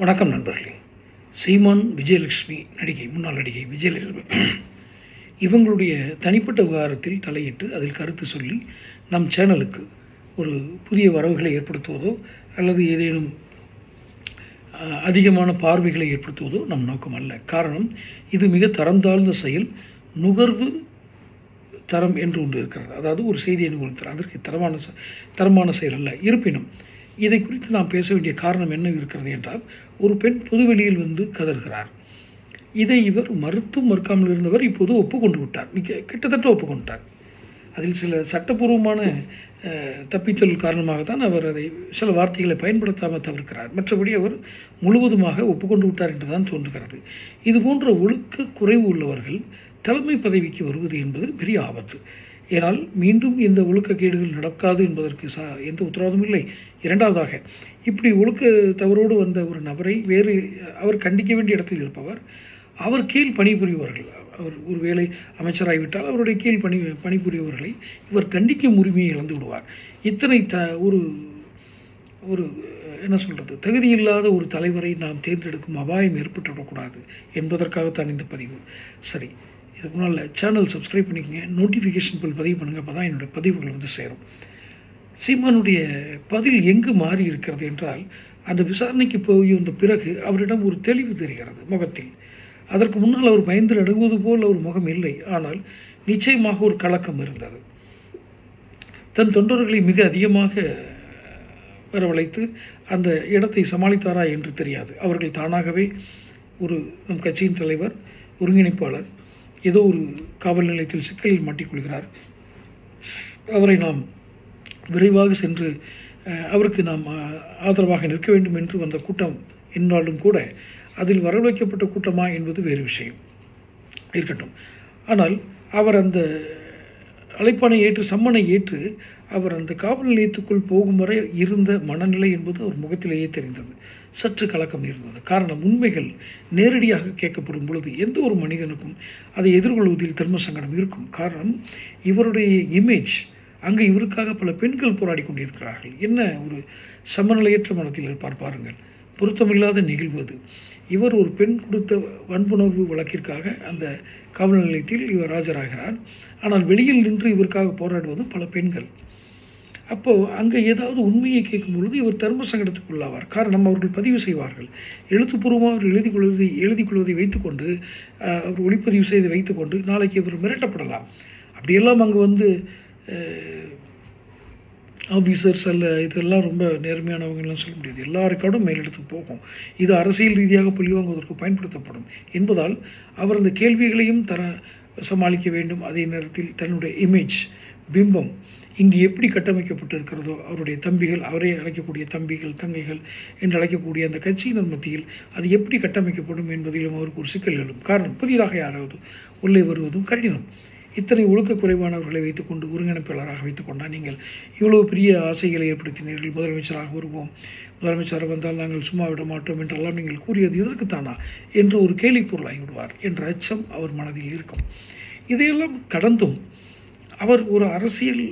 வணக்கம் நண்பர்களே. சீமான் விஜயலட்சுமி நடிகை முன்னாள் நடிகை விஜயலட்சுமி. இவங்களுடைய தனிப்பட்ட விவகாரத்தில் தலையிட்டு அதில் கருத்து சொல்லி நம் சேனலுக்கு ஒரு புதிய வரவுகளை ஏற்படுத்துவதோ அல்லது ஏதேனும் அதிகமான பார்வைகளை ஏற்படுத்துவதோ நம் நோக்கம் அல்ல. காரணம் இது மிக தரம் தாழ்ந்த செயல் நுகர்வு தரம் என்று ஒன்று இருக்கிறது. அதாவது ஒரு செய்தியை தரம். அதற்கு தரமான செ- தரமான செயல் அல்ல. இருப்பினும் இதை குறித்து நாம் பேச வேண்டிய காரணம் என்ன இருக்கிறது என்றால் ஒரு பெண் பொதுவெளியில் வந்து கதறுகிறார். இதை இவர் மறுத்தும் மறுக்காமல் இருந்தவர் இப்போது ஒப்புக்கொண்டு விட்டார் மிக கிட்டத்தட்ட ஒப்புக்கொண்டார் அதில் சில சட்டபூர்வமான தப்பித்தல் காரணமாகத்தான் அவர் அதை சில வார்த்தைகளை பயன்படுத்தாமல் தவிர்க்கிறார். மற்றபடி அவர் முழுவதுமாக ஒப்புக்கொண்டு விட்டார் என்று தான் தோன்றுகிறது. இது போன்ற ஒழுக்க குறைவு உள்ளவர்கள் தலைமை பதவிக்கு வருவது என்பது பெரிய ஆபத்து. ஏனால் மீண்டும் இந்த ஒழுக்கக்கேடுகள் நடக்காது என்பதற்கு சா எந்த உத்தரவாதமும் இல்லை. இரண்டாவதாக இப்படி ஒழுக்க தவறோடு வந்த ஒரு நபரை வேறு அவர் கண்டிக்க வேண்டிய இடத்தில் இருப்பவர் அவர் கீழ் பணிபுரியவர்கள் அவர் ஒரு வேலை அமைச்சராகிவிட்டால் அவருடைய கீழ் பணி பணிபுரியவர்களை இவர் தண்டிக்கும் உரிமையை இழந்து விடுவார். இத்தனை த ஒரு ஒரு என்ன சொல்கிறது தகுதியில்லாத ஒரு தலைவரை நாம் தேர்ந்தெடுக்கும் அபாயம் ஏற்பட்டுவிடக்கூடாது என்பதற்காகத்தான் இந்த பதிவு. சரி. இதுக்கு முன்னால் சேனல் சப்ஸ்கிரைப் பண்ணிக்கங்க. நோட்டிஃபிகேஷன் பில் பதிவு பண்ணுங்கள் அப்போ தான் என்னுடைய பதிவுகள் வந்து சேரும். சீமானுடைய பதில் எங்கு மாறி இருக்கிறது என்றால் அந்த விசாரணைக்கு போய் வந்த பிறகு அவரிடம் ஒரு தெளிவு தெரிகிறது முகத்தில். அதற்கு முன்னால் அவர் பயந்து நடுங்குவது போல் ஒரு முகம் இல்லை. ஆனால் நிச்சயமாக ஒரு கலக்கம் இருந்தது. தன் தொண்டர்களை மிக அதிகமாக வரவழைத்து அந்த இடத்தை சமாளித்தாரா என்று தெரியாது. அவர்கள் தானாகவே ஒரு நம் கட்சியின் தலைவர் ஒருங்கிணைப்பாளர் ஏதோ ஒரு காவல் நிலையத்தில் சிக்கலில் மாட்டிக்கொள்கிறார். அவரை நாம் விரைவாக சென்று அவருக்கு நாம் ஆதரவாக நிற்க வேண்டும் என்று வந்த கூட்டம் என்றாலும் கூட அதில் வரவழைக்கப்பட்ட கூட்டமா என்பது வேறு விஷயம். இருக்கட்டும். ஆனால் அவர் அந்த அழைப்பானை ஏற்று சம்மனை ஏற்று அவர் அந்த காவல் நிலையத்துக்குள் போகும் வரை இருந்த மனநிலை என்பது அவர் முகத்திலேயே தெரிந்தது. சற்று கலக்கம் இருந்தது. காரணம் உண்மைகள் நேரடியாக கேட்கப்படும் பொழுது எந்த ஒரு மனிதனுக்கும் அதை எதிர்கொள்வதில் தர்ம சங்கடம் இருக்கும். காரணம் இவருடைய இமேஜ் அங்கே இவருக்காக பல பெண்கள் போராடி கொண்டிருக்கிறார்கள். என்ன ஒரு சமநிலையற்ற மனத்தில் இருப்பார் பாருங்கள். பொருத்தமில்லாத நிகழ்வு அது. இவர் ஒரு பெண் கொடுத்த வன்புணர்வு வழக்கிற்காக அந்த காவல் நிலையத்தில் இவர் ஆஜராகிறார் ஆனால் வெளியில் நின்று இவருக்காக போராடுவது பல பெண்கள். அப்போது அங்கே ஏதாவது உண்மையை கேட்கும் பொழுது இவர் தர்ம சங்கடத்துக்கு உள்ளாவார் காரணம் அவர்கள் பதிவு செய்வார்கள். எழுத்துப்பூர்வமாக அவர் எழுதி கொள்வதை எழுதி கொள்வதை வைத்துக்கொண்டு அவர் ஒளிப்பதிவு செய்து வைத்துக்கொண்டு நாளைக்கு இவர் மிரட்டப்படலாம். அப்படியெல்லாம் அங்கே வந்து ஆஃபீஸர்ஸ் அல்ல இதெல்லாம் ரொம்ப நேர்மையானவங்கலாம் சொல்ல முடியாது. எல்லா ரெக்கார்டும் மேலிடத்துக்கு போகும். இது அரசியல் ரீதியாக பழிவாங்குவதற்கு பயன்படுத்தப்படும். என்பதால் அவர் அந்த கேள்விகளையும் தர சமாளிக்க வேண்டும். அதே நேரத்தில் தன்னுடைய இமேஜ் பிம்பம் இங்கு எப்படி கட்டமைக்கப்பட்டிருக்கிறதோ அவருடைய தம்பிகள் அவரே அழைக்கக்கூடிய தம்பிகள் தங்கைகள் என்று அழைக்கக்கூடிய அந்த கட்சியினர் மத்தியில் அது எப்படி கட்டமைக்கப்படும் என்பதிலும் அவருக்கு ஒரு சிக்கல் எழும். காரணம் புதிதாக யாராவது உள்ளே வருவதும் கடினம். இத்தனை ஒழுக்க குறைவானவர்களை வைத்துக்கொண்டு ஒருங்கிணைப்பாளராக வைத்துக்கொண்டால் நீங்கள் இவ்வளவு பெரிய ஆசைகளை ஏற்படுத்தினீர்கள். முதலமைச்சராக வருவோம். முதலமைச்சராக வந்தால் நாங்கள் சும்மா விட மாட்டோம் என்றெல்லாம் நீங்கள் கூறியது இதற்குத்தானா என்று ஒரு கேலி பொருளாகி விடுவார் என்ற அச்சம் அவர் மனதில் இருக்கும். இதையெல்லாம் கடந்தும் அவர் ஒரு அரசியல்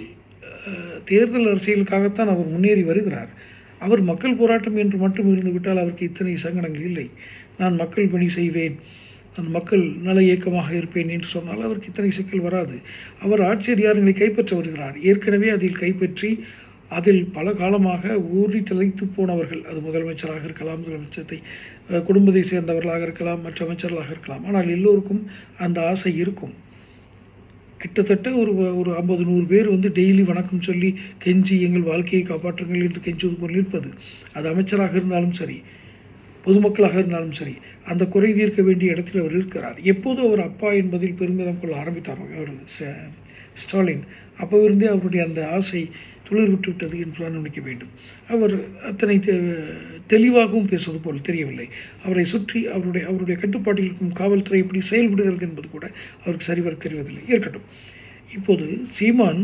தேர்தல் அரசியலுக்காகத்தான் அவர் முன்னேறி வருகிறார். அவர் மக்கள் போராட்டம் என்று மட்டும் இருந்துவிட்டால் அவருக்கு இத்தனை சங்கடங்கள் இல்லை. நான் மக்கள் பணி செய்வேன். நான் மக்கள் நல இயக்கமாக இருப்பேன் என்று சொன்னால் அவருக்கு இத்தனை சிக்கல் வராது. அவர் ஆட்சி அதிகாரங்களை கைப்பற்ற வருகிறார். ஏற்கனவே அதில் கைப்பற்றி அதில் பல காலமாக ஊறி திளைத்து போனவர்கள். அது முதலமைச்சராக இருக்கலாம் முதலமைச்சரத்தை குடும்பத்தை சேர்ந்தவர்களாக இருக்கலாம் மற்ற அமைச்சர்களாக இருக்கலாம். ஆனால் எல்லோருக்கும் அந்த ஆசை இருக்கும். கிட்டத்தட்ட ஒரு ஒரு ஐம்பது நூறு பேர் வந்து டெய்லி வணக்கம் சொல்லி கெஞ்சி எங்கள் வாழ்க்கையை காப்பாற்றுங்கள் என்று கெஞ்சுவது போல் நிற்பது. அது அமைச்சராக இருந்தாலும் சரி பொதுமக்களாக இருந்தாலும் சரி அந்த குறை தீர்க்க வேண்டிய இடத்தில் அவர் இருக்கிறார். எப்போது அவர் அப்பா என்பதில் பெருமிதம் கொள்ள ஆரம்பித்தார் அவர் ஸ்டாலின் அப்போ இருந்தே அவருடைய அந்த ஆசை துளிர் விட்டு விட்டது என்று நான் நினைக்க வேண்டும். அவர் அத்தனை தெளிவாகவும் பேசுவது போல் தெரியவில்லை. அவரை சுற்றி அவருடைய அவருடைய கட்டுப்பாட்டில் இருக்கும் காவல்துறை எப்படி செயல்படுகிறது என்பது கூட அவருக்கு சரிவர தெரிவதில்லை இருக்கட்டும். இப்போது சீமான்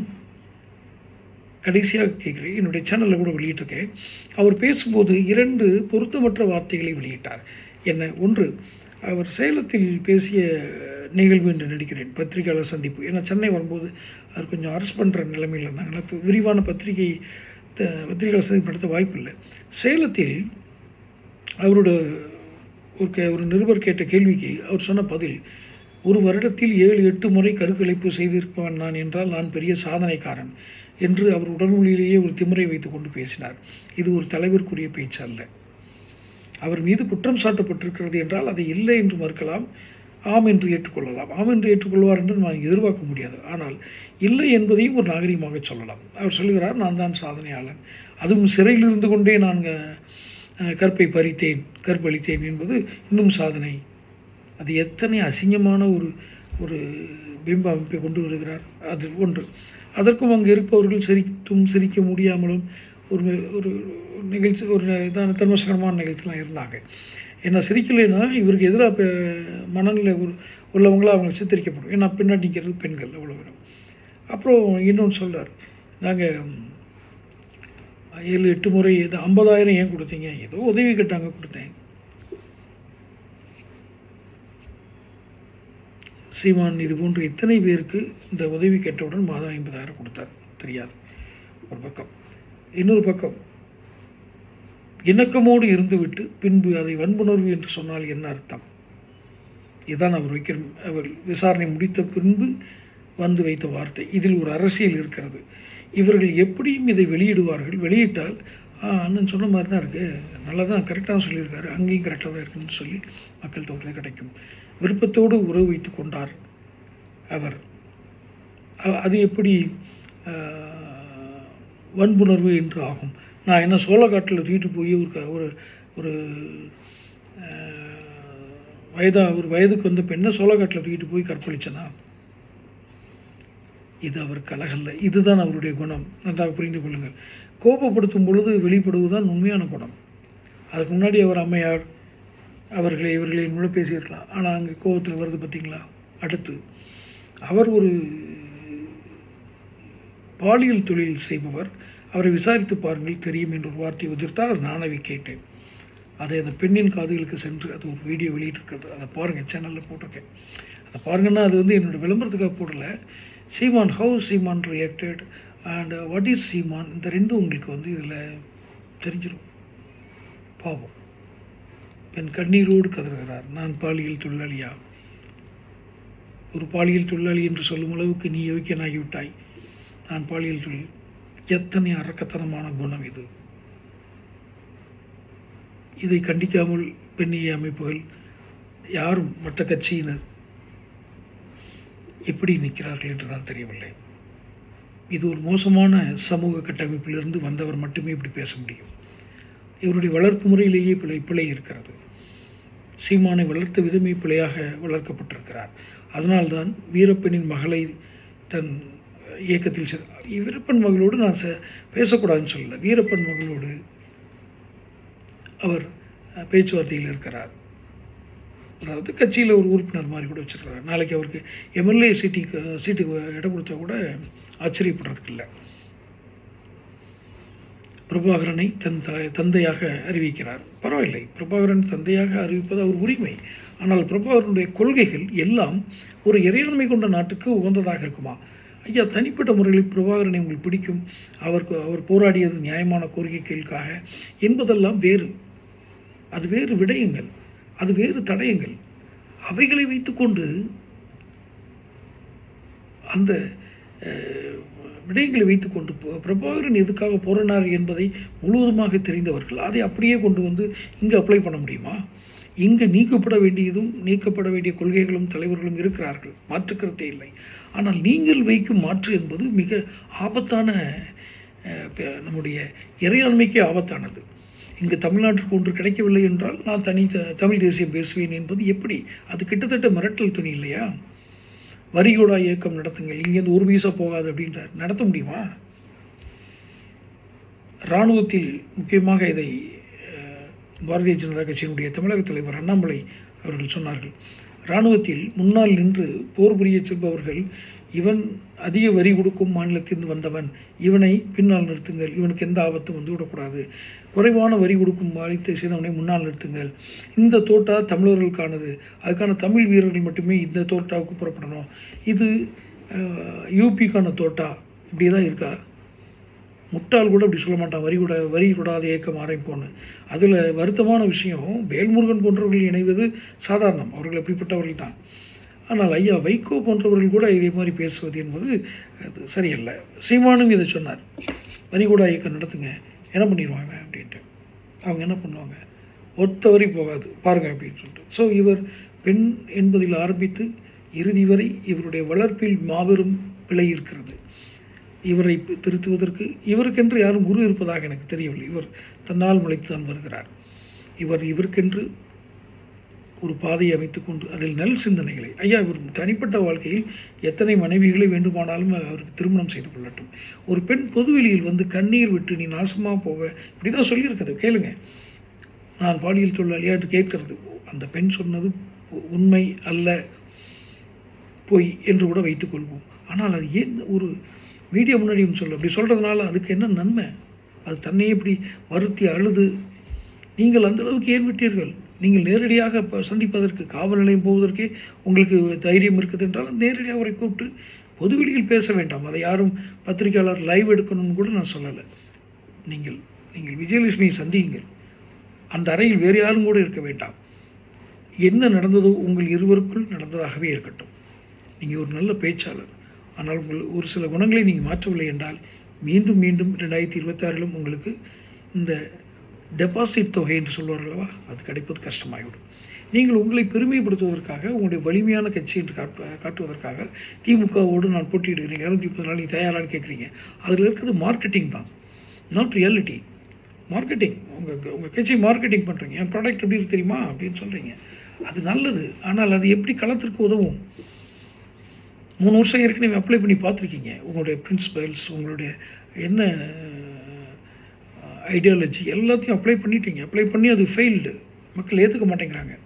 கடைசியாக கேட்குறேன். என்னுடைய சேனலில் கூட வெளியிட்டிருக்கேன். அவர் பேசும்போது இரண்டு பொருத்தமற்ற வார்த்தைகளை வெளியிட்டார். என்ன? ஒன்று அவர் சேலத்தில் பேசிய நிகழ்வு என்று நினைக்கிறேன் பத்திரிகையாளர் சந்திப்பு. ஏன்னா சென்னை வரும்போது அவர் கொஞ்சம் அரெஸ்ட் பண்ணுற நிலைமையில் இருந்தாங்க இப்போ விரிவான பத்திரிகை த- பத்திரிகையாளர் சந்திப்பு நடத்த வாய்ப்பு இல்லை. சேலத்தில் அவரோட ஒரு கே ஒரு நிருபர் கேட்ட கேள்விக்கு அவர் சொன்ன பதில் ஒரு வருடத்தில் ஏழு எட்டு முறை கருக்கலைப்பு செய்திருப்பவன் நான் என்றால் நான் பெரிய சாதனைக்காரன். என்று அவர் உடல்மொழியிலேயே ஒரு திமுறை வைத்து கொண்டு பேசினார். இது ஒரு தலைவருக்குரிய பேச்சு அல்ல அவர் மீது குற்றம் சாட்டப்பட்டிருக்கிறது என்றால் அதை இல்லை என்று மறுக்கலாம். ஆம் என்று ஏற்றுக்கொள்ளலாம். ஆம் என்று ஏற்றுக்கொள்வார் என்று நான் எதிர்பார்க்க முடியாது. ஆனால் இல்லை என்பதையும் ஒரு நாகரிகமாக சொல்லலாம். அவர் சொல்கிறார் நான் தான் சாதனையாளன். அதுவும் சிறையில் இருந்து கொண்டே நான் கற்பை பறித்தேன் கற்பழித்தேன் என்பது இன்னும் சாதனை. அது எத்தனை அசிங்கமான ஒரு ஒரு பிம்ப அமைப்பை கொண்டு வருகிறார். அது ஒன்று. அதற்கும் அங்கே இருப்பவர்கள் சிரித்தும் சிரிக்க முடியாமலும் ஒரு ஒரு நிகழ்ச்சி ஒரு இதான தர்மசகரமான நிகழ்ச்சிலாம் இருந்தாங்க. ஏன்னா சிரிக்கலைன்னா இவருக்கு எதிராக இப்போ மனநிலை ஒரு உள்ளவங்களாக அவங்க சித்தரிக்கப்படும். ஏன்னா பின்னாடி நிற்கிறது பெண்கள் அவ்வளோ அப்புறம் இன்னொன்று சொல்கிறார் நாங்கள் ஏழு எட்டு முறை இது ஐம்பதாயிரம் ஏன் கொடுத்தீங்க? ஏதோ உதவி கேட்டாங்க கொடுத்தேன். சீமான் இது போன்ற இத்தனை பேருக்கு இந்த உதவி கேட்டவுடன் மாதம் ஐம்பதாயிரம் கொடுத்தார். தெரியாது. ஒரு பக்கம். இன்னொரு பக்கம். இணக்கமோடு இருந்துவிட்டு பின்பு அதை வன்புணர்வு என்று சொன்னால் என்ன அர்த்தம்? இதுதான் அவர் வைக்கிற அவர் விசாரணை முடித்த பின்பு வந்து வைத்த வார்த்தை. இதில் ஒரு அரசியல் இருக்கிறது. இவர்கள் எப்படியும் இதை வெளியிடுவார்கள். வெளியிட்டால் அண்ணன் சொன்ன மாதிரி தான் இருக்குது நல்லா தான் கரெக்டாக சொல்லியிருக்காரு. அங்கேயும் கரெக்டாக தான் இருக்குன்னு சொல்லி மக்கள்கிட்ட தொகை கிடைக்கும். விருப்பத்தோடு உறவு வைத்து கொண்டார் அவர். அது எப்படி வன்புணர்வு என்று ஆகும். நான் என்ன சோழக்காட்டில் தூக்கிட்டு போய் ஒரு க- ஒரு ஒரு வயதாக வயதா ஒரு வயதுக்கு வந்த பெண்ணை சோழக்காட்டில் தூக்கிட்டு போய் கற்பழிச்சனா? இது அவர் கலகல்ல இதுதான் அவருடைய குணம். நன்றாக புரிந்து கொள்ளுங்கள். கோபப்படுத்தும் பொழுது வெளிப்படுவதுதான் உண்மையான குணம். அதுக்கு முன்னாடி அவர் அம்மையார் அவர்களை இவர்களை முழு பேசியிருக்கலாம். ஆனால் அங்கே கோபத்தில் வருது பார்த்தீங்களா அடுத்து அவர் ஒரு பாலியல் தொழில் செய்பவர். அவரை விசாரித்து பாருங்கள் தெரியும் என்று ஒரு வார்த்தை உதிர்த்தால் அதை நானாவே கேட்டேன். அதை அந்த பெண்ணின் காதுகளுக்கு சென்று அது ஒரு வீடியோ வெளியிட்டிருக்கிறது. அதை பாருங்கள் சேனலில் போட்டிருக்கேன். அதை பாருங்கன்னா அது வந்து என்னோடய விளம்பரத்துக்காக போடல. Seeman how Seeman reacted and what is Seeman? இந்த ரெண்டும் உங்களுக்கு வந்து இதில் தெரிஞ்சிடும் பாவம் பெண் கண்ணீரோடு கதறுகிறார். நான் பாலியல் தொழிலாளியா? ஒரு பாலியல் தொழிலாளி என்று சொல்லும் அளவுக்கு நீ யோக்கியனாகிவிட்டாய். நான் பாலியல் தொழில். எத்தனை அரக்கத்தனமான குணம் இது. இதை கண்டிக்காமல் பெண்ணிய அமைப்புகள் யாரும் மற்ற கட்சியினர் எப்படி நிற்கிறார்கள் என்று தான் தெரியவில்லை. இது ஒரு மோசமான சமூக கட்டமைப்பிலிருந்து வந்தவர் மட்டுமே இப்படி பேச முடியும். இவருடைய வளர்ப்பு முறையிலேயே பிழை பிழை இருக்கிறது. சீமானை வளர்த்த விதமே பிழையாக வளர்க்கப்பட்டிருக்கிறார். அதனால்தான் வீரப்பனின் மகளை தன் இயக்கத்தில் வீரப்பன் மகளோடு நான் ச பேசக்கூடாதுன்னு சொல்லலை. வீரப்பன் மகளோடு அவர் பேச்சுவார்த்தையில் இருக்கிறார். அதாவது கட்சியில் ஒரு உறுப்பினர் மாதிரி கூட வச்சுருக்காரு நாளைக்கு அவருக்கு எம்எல்ஏ சீட்டுக்கு சீட்டுக்கு இடம் கொடுத்தா கூட ஆச்சரியப்படுறதுக்கு இல்லை. பிரபாகரனை தன் தந்தையாக அறிவிக்கிறார். பரவாயில்லை. பிரபாகரன் தந்தையாக அறிவிப்பது அவர் உரிமை. ஆனால் பிரபாகரனுடைய கொள்கைகள் எல்லாம் ஒரு இறையாண்மை கொண்ட நாட்டுக்கு உகந்ததாக இருக்குமா? ஐயா தனிப்பட்ட முறையில் பிரபாகரனை உங்களுக்கு பிடிக்கும். அவருக்கு அவர் போராடியது நியாயமான கோரிக்கைகளுக்காக என்பதெல்லாம் வேறு. அது வேறு விடயங்கள். அது வேறு தடயங்கள். அவைகளை வைத்துக்கொண்டு அந்த விடயங்களை வைத்துக்கொண்டு ப- பிரபாகரன் எதுக்காக போராடினார் என்பதை முழுவதுமாக தெரிந்தவர்கள் அதை அப்படியே கொண்டு வந்து இங்கே அப்ளை பண்ண முடியுமா? இங்கு நீக்கப்பட வேண்டியதும் நீக்கப்பட வேண்டிய கொள்கைகளும் தலைவர்களும் இருக்கிறார்கள். மாற்றுக்கருத்தே இல்லை. ஆனால் நீங்கள் வைக்கும் மாற்று என்பது மிக ஆபத்தான நம்முடைய இறையாண்மைக்கே ஆபத்தானது. இங்கு தமிழ்நாட்டிற்கு ஒன்று கிடைக்கவில்லை என்றால் நான் தனி த- தமிழ் தேசியம் பேசுவேன் என்பது எப்படி? அது கிட்டத்தட்ட மிரட்டல் துணி இல்லையா? வரிகோடா இயக்கம் நடத்துங்கள் இங்கேருந்து ஒரு பைசா போகாது அப்படின்றார். நடத்த முடியுமா? இராணுவத்தில் முக்கியமாக இதை அஹ், பாரதிய ஜனதா கட்சியினுடைய தமிழக தலைவர் அண்ணாமலை அவர்கள் சொன்னார்கள். இராணுவத்தில் முன்னால் நின்று போர் புரிய செல்பவர்கள் இவன் அதிக வரி கொடுக்கும் மாநிலத்திலிருந்து வந்தவன். இவனை பின்னால் நிறுத்துங்கள். இவனுக்கு எந்த ஆபத்தும் வந்து விடக்கூடாது. குறைவான வரி கொடுக்கும் மாநிலத்தை சேர்ந்தவனை முன்னால் நிறுத்துங்கள். இந்த தோட்டா தமிழர்களுக்கானது அதுக்கான தமிழ் வீரர்கள் மட்டுமே இந்த தோட்டாவுக்கு புறப்படணும். இது யூபிக்கான தோட்டா. இப்படி தான் இருக்கா? முட்டாள் கூட இப்படி சொல்ல மாட்டான். வரி கூட வரி கூடாத இயக்கம் ஆரம்பிப்போன்னு. அதில் வருத்தமான விஷயம் வேல்முருகன் போன்றவர்கள் இணைவது சாதாரணம். அவர்கள் எப்படிப்பட்டவர்கள் தான் ஆனால் ஐயா வைகோ போன்றவர்கள் கூட இதே மாதிரி பேசுவது என்பது அது சரியல்ல. சீமானும் இதை சொன்னார். வரிகூடா இயக்கம் நடத்துங்க. என்ன பண்ணிடுவாங்க அப்படின்ட்டு. அவங்க என்ன பண்ணுவாங்க? ஒத்த வரி போகாது. பாருங்கள் அப்படின்னு சொல்லிட்டு. ஸோ இவர் பெண் என்பதில் ஆரம்பித்து இறுதி வரை இவருடைய வளர்ப்பில் மாபெரும் பிழை இருக்கிறது. இவரை திருத்துவதற்கு இவருக்கென்று யாரும் குரு இருப்பதாக எனக்கு தெரியவில்லை. இவர் தன்னால் முளைத்து தான் வருகிறார். இவர் இவருக்கென்று ஒரு பாதையை அமைத்துக்கொண்டு அதில் நல் சிந்தனைகளை ஐயா இவர் தனிப்பட்ட வாழ்க்கையில் எத்தனை மனைவிகளை வேண்டுமானாலும் அவருக்கு திருமணம் செய்து கொள்ளட்டும். ஒரு பெண் பொதுவெளியில் வந்து கண்ணீர் விட்டு நீ நாசமாக போக இப்படி தான் சொல்லியிருக்கிறது. கேளுங்க. நான் பாலியல் தொழிலாளியா என்று கேட்கிறது. அந்த பெண் சொன்னது உ- உண்மை அல்ல பொய் என்று கூட வைத்துக்கொள்வோம் ஆனால் அது ஏன் ஒரு மீடியா முன்னாடியும் சொல்ல அப்படி சொல்கிறதுனால அதுக்கு என்ன நன்மை? அது தன்னையே இப்படி வருத்தி அழுது? நீங்கள் அந்த அளவுக்கு ஏன் விட்டீர்கள்? நீங்கள் நேரடியாக இப்போ சந்திப்பதற்கு காவல் நிலையம் போவதற்கே உங்களுக்கு தைரியம் இருக்குது என்றால் நேரடியாக அவரை கூப்பிட்டு பொதுவெளியில் பேச வேண்டாம். அதை யாரும் பத்திரிகையாளர் லைவ் எடுக்கணும்னு கூட நான் சொல்லலை. நீங்கள் நீங்கள் விஜயலட்சுமியை சந்தியுங்கள். அந்த அறையில் வேறு யாரும் கூட இருக்க வேண்டாம். என்ன நடந்ததோ உங்கள் இருவருக்குள் நடந்ததாகவே இருக்கட்டும். நீங்கள் ஒரு நல்ல பேச்சாளர். ஆனால் உங்கள் ஒரு சில குணங்களை நீங்கள் மாற்றவில்லை என்றால் மீண்டும் மீண்டும் ரெண்டாயிரத்தி இருபத்தாறிலும் உங்களுக்கு இந்த டெபாசிட் தொகை என்று சொல்வார்களவா அது கிடைப்பது கஷ்டமாகிவிடும். நீங்கள் உங்களை பெருமைப்படுத்துவதற்காக உங்களுடைய வலிமையான கட்சி என்று காட்டு காட்டுவதற்காக திமுகவோடு நான் போட்டியிடுகிறேன். இரநூத்தி முப்பது நாள் நீ தயாரான்னு கேட்குறீங்க. அதில் இருக்கிறது மார்க்கெட்டிங் தான். நாட் ரியாலிட்டி மார்க்கெட்டிங் உங்கள் உங்கள் கட்சி மார்க்கெட்டிங் பண்ணுறீங்க என் ப்ராடக்ட் எப்படி இருக்கு தெரியுமா? அப்படின்னு சொல்கிறீங்க அது நல்லது. ஆனால் அது எப்படி களத்திற்கு உதவும்? மூணு வருஷம் ஏற்கனவே அப்ளை பண்ணி பார்த்துருக்கீங்க. உங்களுடைய பிரின்சிபல்ஸ் உங்களுடைய என்ன ஐடியாலஜி எல்லாத்தையும் அப்ளை பண்ணிட்டீங்க. அப்ளை பண்ணி அது ஃபெயில்டு மக்கள் ஏற்றுக்க மாட்டேங்கிறாங்க.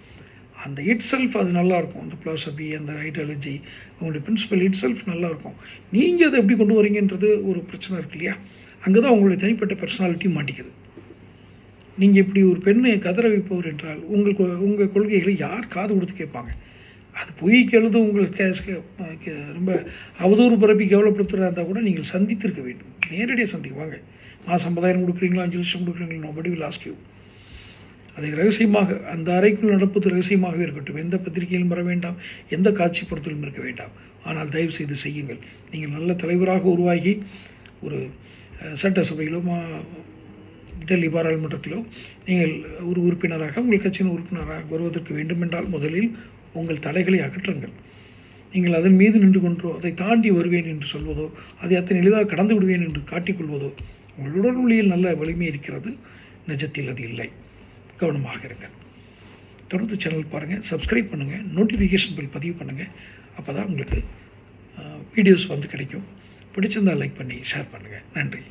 அந்த இட் செல்ஃப் அது நல்லாயிருக்கும் அந்த ஃபிலாசபி அந்த ஐடியாலஜி உங்களுடைய பிரின்சிபல் இட் செல்ஃப் நல்லாயிருக்கும் நீங்கள் அதை எப்படி கொண்டு வரீங்கன்றது ஒரு பிரச்சனை இருக்கு இல்லையா? அங்கே தான் உங்களுடைய தனிப்பட்ட பர்சனாலிட்டியும் மாட்டிக்குது. நீங்கள் இப்படி ஒரு பெண்ணை கதற வைப்பவர் என்றால் உங்கள் கொ- உங்கள் கொள்கைகளை யார் காது கொடுத்து கேட்பாங்க? அது பொய்க்கு எழுது உங்களுக்கு ரொம்ப அவதூறு பரப்பி கேவலப்படுத்துகிறதா இருந்தால் கூட நீங்கள் சந்தித்திருக்க வேண்டும். நேரடியாக சந்திக்குவாங்க மாதம் ஐம்பதாயிரம் கொடுக்குறீங்களா அஞ்சு லட்சம் கொடுக்குறீங்களா நோபடி வில் ஆஸ்க் யூ அதை ரகசியமாக அந்த அறைக்குள் நடப்பது ரகசியமாகவே இருக்கட்டும். எந்த பத்திரிகையிலும் வர வேண்டாம் எந்த காட்சிப்படுத்தலும் இருக்க வேண்டாம். ஆனால் தயவு செய்து செய்யுங்கள். நீங்கள் நல்ல தலைவராக உருவாகி ஒரு சட்டசபையிலோ மா டெல்லி பாராளுமன்றத்திலோ நீங்கள் ஒரு உறுப்பினராக உங்கள் கட்சியின் உறுப்பினராக வருவதற்கு வேண்டுமென்றால் முதலில் உங்கள் தடைகளை அகற்றுங்கள். நீங்கள் அதன் மீது நின்று கொண்டோ அதை தாண்டி வருவேன் என்று சொல்வதோ அதை அத்தனை எளிதாக கடந்து விடுவேன் என்று காட்டிக்கொள்வதோ உங்கள் உடல்மொழியில் நல்ல வலிமை இருக்கிறது. நிஜத்தில் அது இல்லை. கவனமாக இருங்கள். தொடர்ந்து சேனல் பாருங்கள் சப்ஸ்கிரைப் பண்ணுங்கள் நோட்டிஃபிகேஷன் பில் பதிவு பண்ணுங்கள் அப்போ தான் உங்களுக்கு வீடியோஸ் வந்து கிடைக்கும். பிடிச்சிருந்தால் லைக் பண்ணி ஷேர் பண்ணுங்கள் நன்றி.